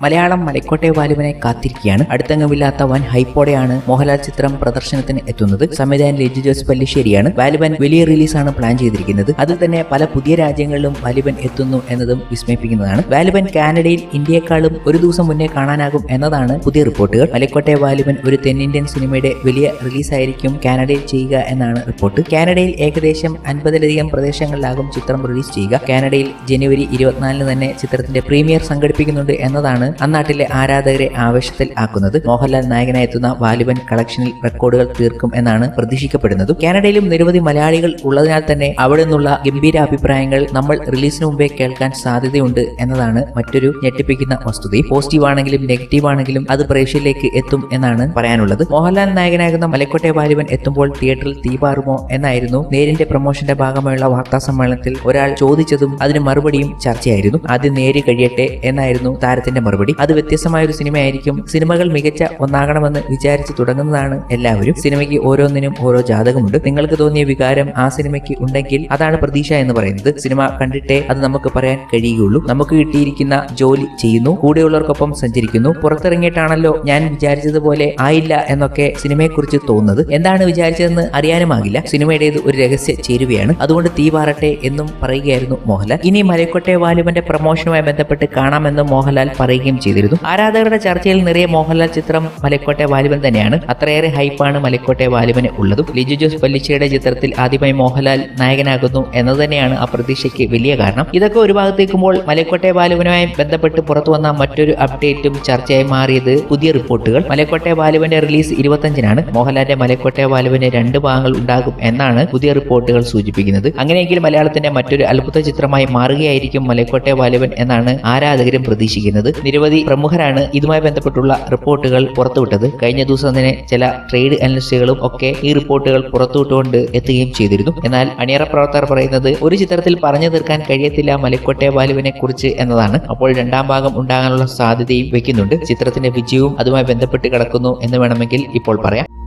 മലയാളം മലക്കോട്ടെ വാലുവിനെ കാത്തിരിക്കുകയാണ്. അടുത്തങ്ങമില്ലാത്ത വൻ ഹൈപ്പോടെയാണ് മോഹൻലാൽ ചിത്രം പ്രദർശനത്തിന് എത്തുന്നത്. സംവിധായകൻ ലിജു ജോസ് പല്ലിശ്ശേരിയാണ്. വാലുവൻ വലിയ റിലീസാണ് പ്ലാൻ ചെയ്തിരിക്കുന്നത്. അതിൽ തന്നെ പല പുതിയ രാജ്യങ്ങളിലും വാലുവൻ എത്തുന്നു എന്നതും വിസ്മയിപ്പിക്കുന്നതാണ്. വാലുവൻ കാനഡയിൽ ഇന്ത്യയെക്കാളും ഒരു ദിവസം മുന്നേ കാണാനാകും എന്നതാണ് പുതിയ റിപ്പോർട്ടുകൾ. മലക്കോട്ടെ വാലുവൻ ഒരു തെന്നിന്ത്യൻ സിനിമയുടെ വലിയ റിലീസായിരിക്കും കാനഡയിൽ ചെയ്യുക എന്നാണ് റിപ്പോർട്ട്. കാനഡയിൽ ഏകദേശം അൻപതിലധികം പ്രദേശങ്ങളിലാകും ചിത്രം റിലീസ് ചെയ്യുക. കാനഡയിൽ ജനുവരി ഇരുപത്തിനാലിന് തന്നെ ചിത്രത്തിന്റെ പ്രീമിയർ സംഘടിപ്പിക്കുന്നുണ്ട് എന്നതാണ് അന്നാട്ടിലെ ആരാധകരെ ആവേശത്തിൽ ആക്കുന്നത് മോഹൻലാൽ നായകനായി എത്തുന്ന വാലിബൻ കളക്ഷനിൽ റെക്കോർഡുകൾ തീർക്കും എന്നാണ് പ്രതീക്ഷിക്കപ്പെടുന്നത്. കാനഡയിലും നിരവധി മലയാളികൾ ഉള്ളതിനാൽ തന്നെ അവിടെ നിന്നുള്ള ഗംഭീര അഭിപ്രായങ്ങൾ നമ്മൾ റിലീസിന് മുമ്പേ കേൾക്കാൻ സാധ്യതയുണ്ട് എന്നതാണ് മറ്റൊരു ഞെട്ടിപ്പിക്കുന്ന വസ്തുത. പോസിറ്റീവ് ആണെങ്കിലും നെഗറ്റീവ് ആണെങ്കിലും അത് പ്രേക്ഷകരിലേക്ക് എത്തും എന്നാണ് പറയാനുള്ളത്. മോഹൻലാൽ നായകനാകുന്ന മലക്കോട്ടെ വാലിബൻ എത്തുമ്പോൾ തിയേറ്ററിൽ തീപാറുമോ എന്നായിരുന്നു നേരിന്റെ പ്രൊമോഷന്റെ ഭാഗമായുള്ള വാർത്താ സമ്മേളനത്തിൽ ഒരാൾ ചോദിച്ചതും അതിന് മറുപടിയും ചർച്ചയായിരുന്നു. ആദ്യം നേരി കഴിയട്ടെ എന്നായിരുന്നു താരത്തിന്റെ മറുപടി. അത് വ്യത്യസ്തമായ ഒരു സിനിമയായിരിക്കും. സിനിമകൾ മികച്ച ഒന്നാകണമെന്ന് വിചാരിച്ചു തുടങ്ങുന്നതാണ് എല്ലാവരും. സിനിമയ്ക്ക് ഓരോന്നിനും ഓരോ ജാതകമുണ്ട്. നിങ്ങൾക്ക് തോന്നിയ വികാരം ആ സിനിമയ്ക്ക് ഉണ്ടെങ്കിൽ അതാണ് പ്രതീക്ഷ എന്ന് പറയുന്നത്. സിനിമ കണ്ടിട്ടേ അത് നമുക്ക് പറയാൻ കഴിയുകയുള്ളൂ. നമുക്ക് കിട്ടിയിരിക്കുന്ന ജോലി ചെയ്യുന്നു. കൂടെയുള്ളവർക്കൊപ്പം സഞ്ചരിക്കുന്നു. പുറത്തിറങ്ങിയിട്ടാണല്ലോ ഞാൻ വിചാരിച്ചതുപോലെ ആയില്ല എന്നൊക്കെ സിനിമയെക്കുറിച്ച് തോന്നുന്നത്. എന്താണ് വിചാരിച്ചതെന്ന് അറിയാനുമാകില്ല. സിനിമയുടേത് ഒരു രഹസ്യ ചേരുവയാണ്. അതുകൊണ്ട് തീ പാറട്ടെ എന്നും പറയുകയായിരുന്നു മോഹൻലാൽ. ഇനി മലക്കോട്ടെ വാലുവിന്റെ പ്രമോഷനുമായി ബന്ധപ്പെട്ട് കാണാമെന്ന് മോഹൻലാൽ പറയുകയും ചെയ്തിരുന്നു. ആരാധകരുടെ ചർച്ചയിൽ നിറയെ മോഹൻലാൽ ചിത്രം മലക്കോട്ടെ വാലിബൻ തന്നെയാണ്. അത്രയേറെ ഹൈപ്പാണ് മലക്കോട്ടെ വാലിബന് ഉള്ളതും. ലിജു ജോസ് പല്ലിച്ചയുടെ ചിത്രത്തിൽ ആദ്യമായി മോഹൻലാൽ നായകനാകുന്നു എന്നത് തന്നെയാണ് ആ പ്രതീക്ഷയ്ക്ക് വലിയ കാരണം. ഇതൊക്കെ ഒരു ഭാഗത്തേക്കുമ്പോൾ മലക്കോട്ടെ ബാലുവിനുമായി ബന്ധപ്പെട്ട് പുറത്തു വന്ന മറ്റൊരു അപ്ഡേറ്റും ചർച്ചയായി മാറിയത് പുതിയ റിപ്പോർട്ടുകൾ. മലക്കോട്ടെ ബാലുവിന്റെ റിലീസ് ഇരുപത്തഞ്ചിനാണ്. മോഹൻലാലിന്റെ മലക്കോട്ടെ ബാലുവിന് രണ്ട് ഭാഗങ്ങൾ ഉണ്ടാകും എന്നാണ് പുതിയ റിപ്പോർട്ടുകൾ സൂചിപ്പിക്കുന്നത്. അങ്ങനെയെങ്കിൽ മലയാളത്തിന്റെ മറ്റൊരു അത്ഭുത ചിത്രമായി മാറുകയായിരിക്കും മലക്കോട്ടെ ബാലുവൻ എന്നാണ് ആരാധകരും പ്രതീക്ഷിക്കുന്നത്. നിരവധി പ്രമുഖരാണ് ഇതുമായി ബന്ധപ്പെട്ടുള്ള റിപ്പോർട്ടുകൾ പുറത്തുവിട്ടത്. കഴിഞ്ഞ ദിവസം തന്നെ ചില ട്രേഡ് അനലിസ്റ്റുകളും ഒക്കെ ഈ റിപ്പോർട്ടുകൾ പുറത്തുവിട്ടുകൊണ്ട് എത്തുകയും ചെയ്തിരുന്നു. എന്നാൽ അണിയറ പ്രവർത്തകർ പറയുന്നത് ഒരു ചിത്രത്തിൽ പറഞ്ഞു തീർക്കാൻ കഴിയത്തില്ല മലക്കോട്ടെ ബാലുവിനെ കുറിച്ച് എന്നതാണ്. അപ്പോൾ രണ്ടാം ഭാഗം ഉണ്ടാകാനുള്ള സാധ്യതയും വെക്കുന്നുണ്ട് ചിത്രത്തിന്റെ വിജയവും അതുമായി ബന്ധപ്പെട്ട് കിടക്കുന്നു എന്ന് വേണമെങ്കിൽ ഇപ്പോൾ പറയാം.